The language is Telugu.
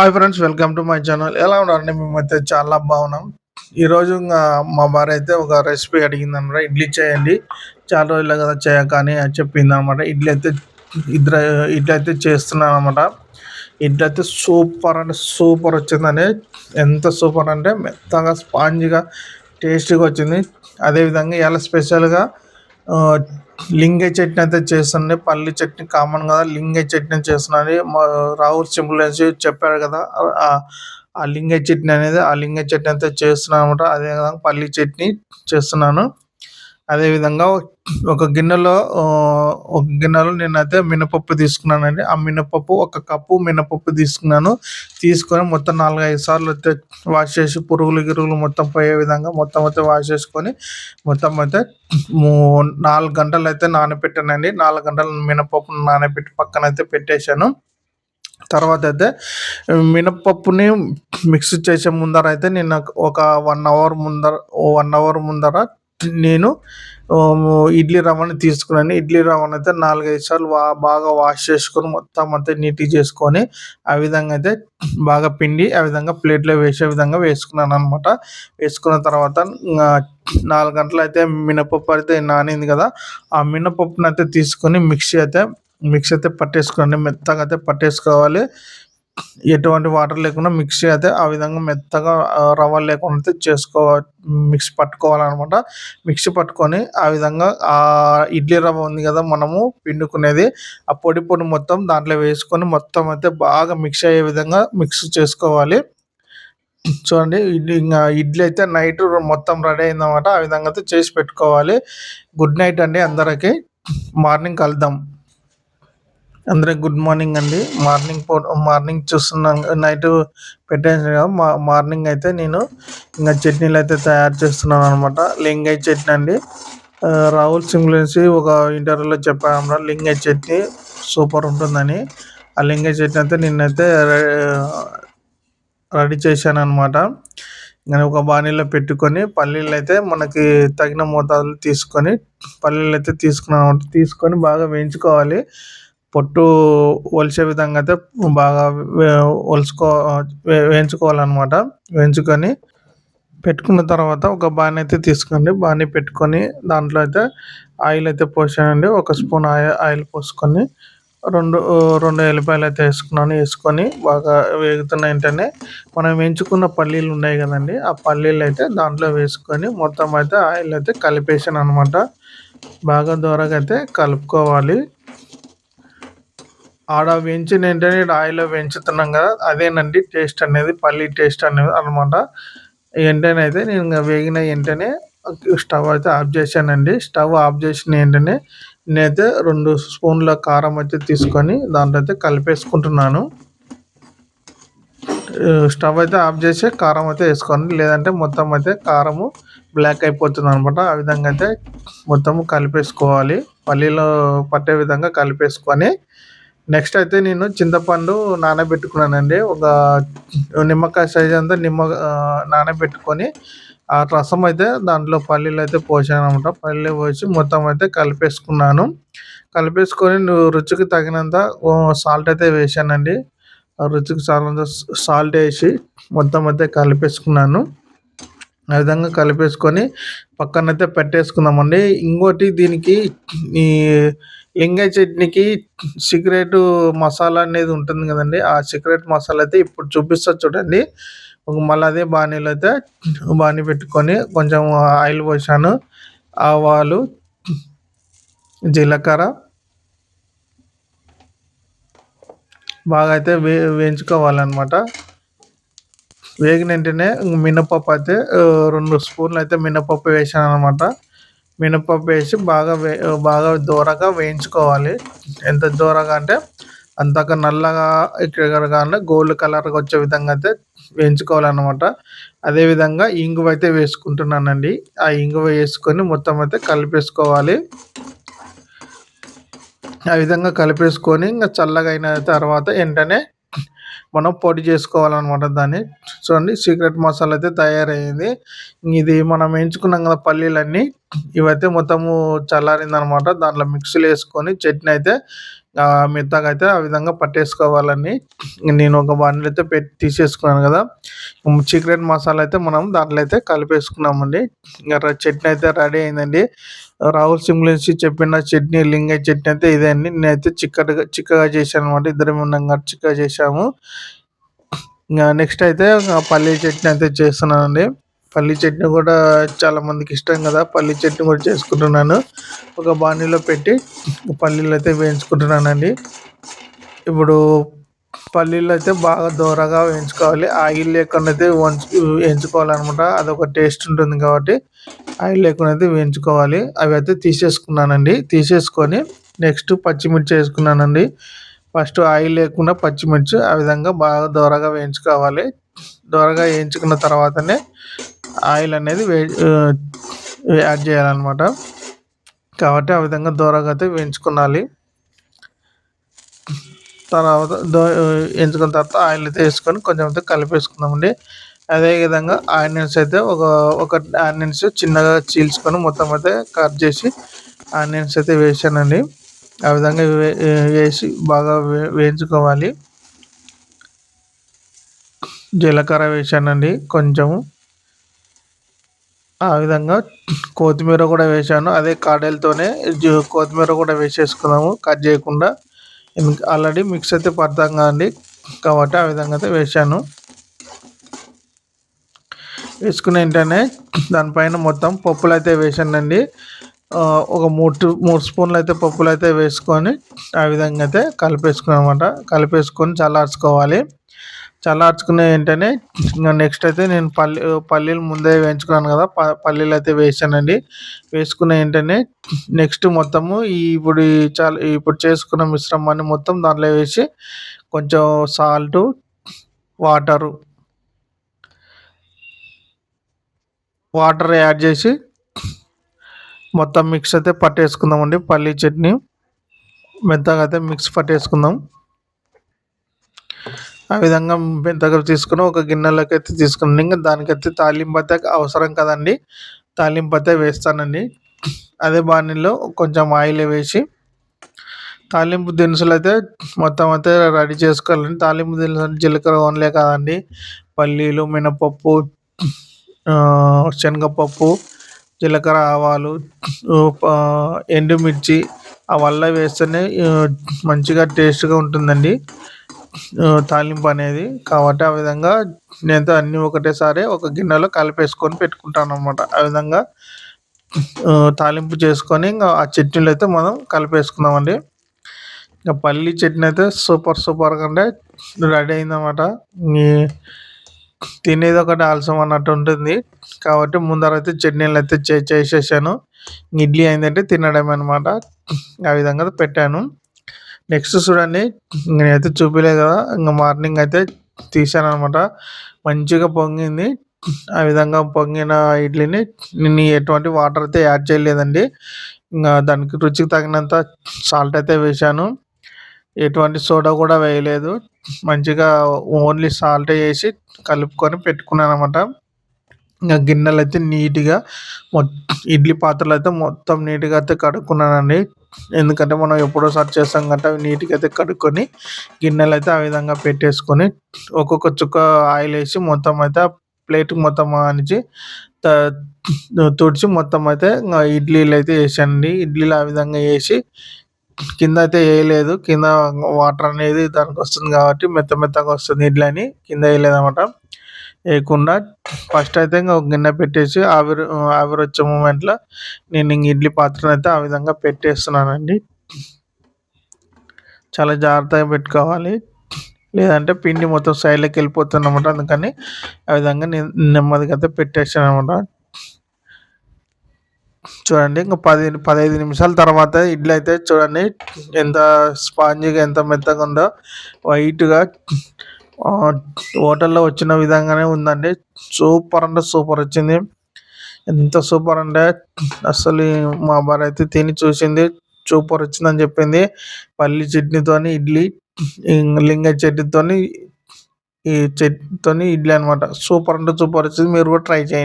Hi friends welcome to my channel ఎలా ఉన్నారండి? మేమైతే చాలా బాగున్నాం. ఈరోజు ఇంకా మా భార్య అయితే ఒక రెసిపీ అడిగింది అనమాట ఇడ్లీ చేయండి. చాలా రోజులు కదా చేయక అని చెప్పింది అనమాట ఇడ్లీ అయితే ఇద్దరు ఇడ్లీ అయితే చేస్తున్నాను అనమాట ఇడ్లీ అయితే సూపర్ అంటే సూపర్ వచ్చిందని ఎంత సూపర్ అంటే మెత్తగా స్పాంజ్గా టేస్టీగా వచ్చింది. అదేవిధంగా ఇలా స్పెషల్గా లింగ చట్నీ అయితే చేస్తుంది పల్లి చట్నీ కామన్ కదా లింగ చట్నీ చేస్తున్నది. రాహుల్ సింపుల్ చెప్పారు కదా ఆ లింగ చట్నీ అనేది ఆ లింగ చట్నీ అయితే చేస్తున్నాను అనమాట అదేవిధంగా పల్లి చట్నీ చేస్తున్నాను. అదేవిధంగా ఒక గిన్నెలో ఒక గిన్నెలో నేనైతే మినపప్పు తీసుకున్నానండి. ఆ మినపప్పు ఒక కప్పు మినపప్పు తీసుకున్నాను. తీసుకొని మొత్తం నాలుగు ఐదు సార్లు అయితే వాష్ చేసి పురుగులు గిరుగులు మొత్తం పోయే విధంగా మొత్తం అయితే వాష్ చేసుకొని మొత్తం అయితే నాలుగు గంటలు అయితే నానబెట్టానండి. నాలుగు గంటలు మినపప్పును నానబెట్టి పక్కన అయితే పెట్టేశాను. తర్వాత అయితే మినపప్పుని మిక్స్ చేసే ముందర అయితే నేను ఒక వన్ అవర్ ముందర వన్ అవర్ ముందర నేను ఇడ్లీ రవ్వని తీసుకున్నాను. ఇడ్లీ రవ్వని అయితే నాలుగైదు సార్లు బాగా వాష్ చేసుకొని మొత్తం అంతా నీట్గా చేసుకొని ఆ విధంగా అయితే బాగా పిండి ఆ విధంగా ప్లేట్లో వేసే విధంగా వేసుకున్నాను అనమాట వేసుకున్న తర్వాత నాలుగు గంటలు అయితే మినపప్పు అయితే నానింది కదా ఆ మినపప్పును అయితే తీసుకొని మిక్సీ అయితే మిక్సీ అయితే పట్టేసుకోండి మెత్తగా అయితే పట్టేసుకోవాలి. ఎటువంటి వాటర్ లేకుండా మిక్సీ అయితే ఆ విధంగా మెత్తగా రవ్వ లేకుండా అయితే చేసుకో మిక్సీ పట్టుకోవాలన్నమాట. మిక్సీ పట్టుకొని ఆ విధంగా ఆ ఇడ్లీ రవ్వ ఉంది కదా మనము పిండుకునేది ఆ పొడి పొడి మొత్తం దాంట్లో వేసుకొని మొత్తం అయితే బాగా మిక్స్ అయ్యే విధంగా మిక్స్ చేసుకోవాలి. చూడండి ఇడ్లీ ఇంకా ఇడ్లీ అయితే నైట్ మొత్తం రెడీ అయిందన్నమాట. ఆ విధంగా అయితే చేసి పెట్టుకోవాలి. గుడ్ నైట్ అండి అందరికీ. మార్నింగ్ కలుద్దాం. అందరికి గుడ్ మార్నింగ్ అండి. మార్నింగ్ మార్నింగ్ చూస్తున్నాం. నైట్ పెట్టేసి కదా మా మార్నింగ్ అయితే నేను ఇంకా చట్నీలు అయితే తయారు చేస్తున్నాను అనమాట లింగై చట్నీ అండి. రాహుల్ సింగ్లెన్సీ ఒక ఇంటర్వ్యూలో చెప్పాను లింగై చట్నీ సూపర్ ఉంటుందని. ఆ లింగై చట్నీ అయితే నిన్నైతే రెడీ చేశాను అనమాట నేను ఒక బాణీలో పెట్టుకొని పల్లీలు అయితే మనకి తగిన మోతాదులు తీసుకొని పల్లీలు అయితే తీసుకున్నాను తీసుకొని బాగా వేయించుకోవాలి. పొట్టు ఒలిచే విధంగా అయితే బాగా ఒలుచుకో వేయించుకోవాలన్నమాట. వేయించుకొని పెట్టుకున్న తర్వాత ఒక బాణీ అయితే తీసుకోండి. బాణీ పెట్టుకొని దాంట్లో అయితే ఆయిల్ అయితే పోసానండి ఒక స్పూన్ ఆయిల్ ఆయిల్ పోసుకొని రెండు రెండు ఎల్లిపాయలు అయితే వేసుకున్నాను. వేసుకొని బాగా వేగుతున్న వెంటనే మనం వేయించుకున్న పల్లీలు ఉన్నాయి కదండి ఆ పల్లీలు అయితే దాంట్లో వేసుకొని మొత్తం అయితే ఆయిల్ అయితే కలిపేసాను అనమాట బాగా దూరగా అయితే కలుపుకోవాలి. ఆడ వేయించిన వెంటనే ఆయిల్లో వేయించుతున్నాం కదా అదేనండి టేస్ట్ అనేది పల్లి టేస్ట్ అనేది అనమాట వెంటనే అయితే నేను వేగిన వెంటనే స్టవ్ అయితే ఆఫ్ చేశానండి. స్టవ్ ఆఫ్ చేసిన వెంటనే నేనైతే రెండు స్పూన్ల కారం అయితే తీసుకొని దాంట్లో అయితే కలిపేసుకుంటున్నాను. స్టవ్ అయితే ఆఫ్ చేసి కారం అయితే వేసుకోండి. లేదంటే మొత్తం అయితే కారము బ్లాక్ అయిపోతుంది అనమాట ఆ విధంగా అయితే మొత్తం కలిపేసుకోవాలి. పల్లీలో పట్టే విధంగా కలిపేసుకొని నెక్స్ట్ అయితే నేను చింతపండు నానబెట్టుకున్నానండి. ఒక నిమ్మకాయ సైజ్ అంతా నిమ్మ నానబెట్టుకొని ఆ రసం అయితే దాంట్లో పల్లీలు అయితే పోసాను అనమాట పల్లీలు పోసి మొత్తం అయితే కలిపేసుకున్నాను. కలిపేసుకొని నువ్వు రుచికి తగినంత సాల్ట్ అయితే వేసానండి. రుచికి తగినంత సాల్ట్ వేసి మొత్తం అయితే కలిపేసుకున్నాను. ఆ విధంగా కలిపేసుకొని పక్కనైతే పెట్టేసుకుందామండి. ఇంకోటి దీనికి ఈ లింగాయ చట్నీకి సీక్రెట్ మసాలా అనేది ఉంటుంది కదండి. ఆ సీక్రెట్ మసాలా అయితే ఇప్పుడు చూపిస్తా చూడండి. మళ్ళీ అదే బాణీలో అయితే బాణీ పెట్టుకొని కొంచెం ఆయిల్ పోసాను. ఆవాలు జీలకర్ర బాగా అయితే వే వేయించుకోవాలన్నమాట. వేగిన వెంటనే మినపప్పు అయితే రెండు స్పూన్లు అయితే మినపప్పు వేసాను అనమాట మినపప్పు వేసి బాగా వే బాగా దూరగా వేయించుకోవాలి. ఎంత దూరగా అంటే అంతగా నల్లగా ఇక్కడ కానీ గోల్డ్ కలర్గా వచ్చే విధంగా అయితే వేయించుకోవాలన్నమాట. అదేవిధంగా ఇంగువ అయితే వేసుకుంటున్నానండి. ఆ ఇంగువ వేసుకొని మొత్తం అయితే కలిపేసుకోవాలి. ఆ విధంగా కలిపేసుకొని ఇంకా చల్లగా అయిన తర్వాత వెంటనే మనం పొడి చేసుకోవాలన్నమాట దాన్ని. చూడండి సీక్రెట్ మసాలా అయితే తయారైంది. ఇది మనం ఎంచుకున్నాం కదా పల్లీలన్నీ. ఇవైతే మొత్తము చల్లారింది అనమాట దాంట్లో మిక్సీలు వేసుకొని చట్నీ అయితే మెత్తగా అయితే ఆ విధంగా పట్టేసుకోవాలని నేను ఒక బాండిల్ అయితే పెట్టి తీసేసుకున్నాను కదా. చికెన్ మసాలా అయితే మనం దాంట్లో అయితే కలిపేసుకున్నామండి. ఇంకా చట్నీ అయితే రెడీ అయిందండి. రాహుల్ నుంచి చెప్పిన చట్నీ లింగ చట్నీ అయితే ఇదే అండి. నేనైతే చిక్కగా చిక్కగా చేశాను అనమాట ఇద్దరం ఉన్నాం చిక్కగా చేశాము. ఇంకా నెక్స్ట్ అయితే పల్లీ చట్నీ అయితే చేస్తున్నానండి. పల్లి చట్నీ కూడా చాలా మందికి ఇష్టం కదా. పల్లి చట్నీ కూడా చేసుకుంటున్నాను. ఒక బాణీలో పెట్టి పల్లీలు అయితే వేయించుకుంటున్నానండి. ఇప్పుడు పల్లీలు అయితే బాగా దూరగా వేయించుకోవాలి. ఆయిల్ లేకుండా అయితే వేయించుకోవాలన్నమాట. అదొక టేస్ట్ ఉంటుంది కాబట్టి ఆయిల్ లేకుండా అయితే వేయించుకోవాలి. అవి అయితే తీసేసుకున్నానండి. తీసేసుకొని నెక్స్ట్ పచ్చిమిర్చి వేసుకున్నానండి. ఫస్ట్ ఆయిల్ లేకుండా పచ్చిమిర్చి ఆ విధంగా బాగా దోరగా వేయించుకోవాలి. దోరగా వేయించుకున్న తర్వాతనే ఆయిల్ అనేది వే యాడ్ చేయాలన్నమాట. కాబట్టి ఆ విధంగా దోరగా అయితే వేయించుకోవాలి తర్వాత దో వేయించుకున్న తర్వాత ఆయిల్ అయితే వేసుకొని కొంచెం అయితే కలిపేసుకుందామండి. అదేవిధంగా ఆనియన్స్ అయితే ఒక ఒక ఆనియన్స్ చిన్నగా చీల్చుకొని మొత్తం అయితే కట్ చేసి ఆనియన్స్ అయితే వేసానండి. ఆ విధంగా వేసి బాగా వేయించుకోవాలి. జీలకర్ర వేసానండి కొంచెము. ఆ విధంగా కొత్తిమీర కూడా వేసాను అదే కాడలతోనే కొత్తిమీర కూడా వేసేసుకున్నాము. కట్ చేయకుండా ఆల్రెడీ మిక్స్ అయితే పడతాం కదండి కాబట్టి ఆ విధంగా అయితే వేసాను వేసుకున్న వెంటనే దానిపైన మొత్తం పప్పులు అయితే వేసానండి ఒక మూడు మూడు స్పూన్లు అయితే పప్పులు అయితే వేసుకొని ఆ విధంగా అయితే కలిపేసుకున్నమాట కలిపేసుకొని చల్లార్చుకోవాలి. చల్లార్చుకునే వెంటనే ఇంకా నెక్స్ట్ అయితే నేను పల్లి పల్లీలు ముందే వేయించుకున్నాను కదా పల్లీలు అయితే వేసానండి. వేసుకున్న వెంటనే నెక్స్ట్ మొత్తము ఈ ఇప్పుడు చాలా ఇప్పుడు చేసుకున్న మిశ్రమాన్ని మొత్తం దాంట్లో వేసి కొంచెం సాల్టు వాటరు వాటర్ యాడ్ చేసి మొత్తం మిక్స్ అయితే పట్టేసుకుందామండి. పల్లీ చట్నీ మెత్తగా అయితే మిక్స్ పట్టేసుకుందాం. ఆ విధంగా దగ్గర తీసుకుని ఒక గిన్నెలోకి అయితే తీసుకున్నాను ఇంకా దానికైతే తాలింపు అయితే అవసరం కదండి. తాలింపు అయితే వేస్తానండి. అదే బాణీలో కొంచెం ఆయిల్ వేసి తాలింపు దినుసులు అయితే మొత్తం అయితే రెడీ చేసుకోవాలండి. తాలింపు దినుసులు జీలకర్ర ఓన్లే కాదండి. పల్లీలు మినపప్పు శనగపప్పు జీలకర్ర ఆవాలు ఎండుమిర్చి అవల్ల వేస్తేనే మంచిగా టేస్ట్గా ఉంటుందండి. తాలింపు అనేది కాబట్టి ఆ విధంగా నేను అన్నీ ఒకటేసారి ఒక గిన్నెలో కలిపేసుకొని పెట్టుకుంటాను అనమాట ఆ విధంగా తాలింపు చేసుకొని ఇంకా ఆ చట్నీలు అయితే మనం కలిపేసుకుందామండి. ఇంకా పల్లీ చట్నీ అయితే సూపర్ సూపర్గా అంటే రెడీ అయిందన్నమాట. తినేది ఒకటి ఆలస్యం అన్నట్టు ఉంటుంది. కాబట్టి ముందర అయితే చట్నీలు అయితే చేసేసాను. ఇడ్లీ అయిందంటే తినడమే అనమాట ఆ విధంగా పెట్టాను. నెక్స్ట్ చూడండి. నేనైతే చూపించలేదు కదా. ఇంకా మార్నింగ్ అయితే తీసాను అనమాట మంచిగా పొంగింది. ఆ విధంగా పొంగిన ఇడ్లీని నేను ఎటువంటి వాటర్ అయితే యాడ్ చేయలేదండి. ఇంకా దానికి రుచికి తగినంత సాల్ట్ అయితే వేసాను ఎటువంటి సోడా కూడా వేయలేదు. మంచిగా ఓన్లీ సాల్ట్ వేసి కలుపుకొని పెట్టుకున్నాను అనమాట ఇంకా గిన్నెలు అయితే నీట్గా ఇడ్లీ పాత్రలు అయితే మొత్తం నీట్గా అయితే కడుక్కున్నానండి. ఎందుకంటే మనం ఎప్పుడో సర్చ్ చేస్తాం కాబట్టి అవి నీట్గా అయితే కడుక్కొని గిన్నెలు అయితే ఆ విధంగా పెట్టేసుకొని ఒక్కొక్క చుక్క ఆయిల్ వేసి మొత్తం అయితే ప్లేట్ మొత్తం అనిచి తుడిచి మొత్తం అయితే ఇడ్లీలు అయితే వేసానండి. ఇడ్లీలు ఆ విధంగా వేసి కింద అయితే వేయలేదు. కింద వాటర్ అనేది దానికి వస్తుంది కాబట్టి మెత్త మెత్తగా వస్తుంది ఇడ్లీ అని. కింద వేయలేదు అనమాట వేయకుండా ఫస్ట్ అయితే ఇంకా ఒక గిన్నె పెట్టేసి ఆవిరి ఆవిరి వచ్చే మూమెంట్లో నేను ఇంక ఇడ్లీ పాత్రను అయితే ఆ విధంగా పెట్టేస్తున్నానండి. చాలా జాగ్రత్తగా పెట్టుకోవాలి. లేదంటే పిండి మొత్తం సైడ్లోకి వెళ్ళిపోతుంది అనమాట అందుకని ఆ విధంగా నేను నెమ్మదిగా అయితే పెట్టేసాను అనమాట చూడండి ఇంకా పది పదహైదు నిమిషాల తర్వాత ఇడ్లీ అయితే చూడండి ఎంత స్పాంజీగా ఎంత మెత్తగా ఉందో వైట్గా హోటల్లో వచ్చిన విధంగానే ఉందండి. సూపర్ అంటే సూపర్ వచ్చింది. ఎంత సూపర్ అంటే అసలు మా భార్య అయితే తిని చూసింది. సూపర్ వచ్చిందని చెప్పింది. పల్లి చట్నీతోని ఇడ్లీ లింగ చట్నీతోని ఈ చట్నీతోని ఇడ్లీ అనమాట సూపర్ అంటే సూపర్ వచ్చింది. మీరు కూడా ట్రై చేయండి.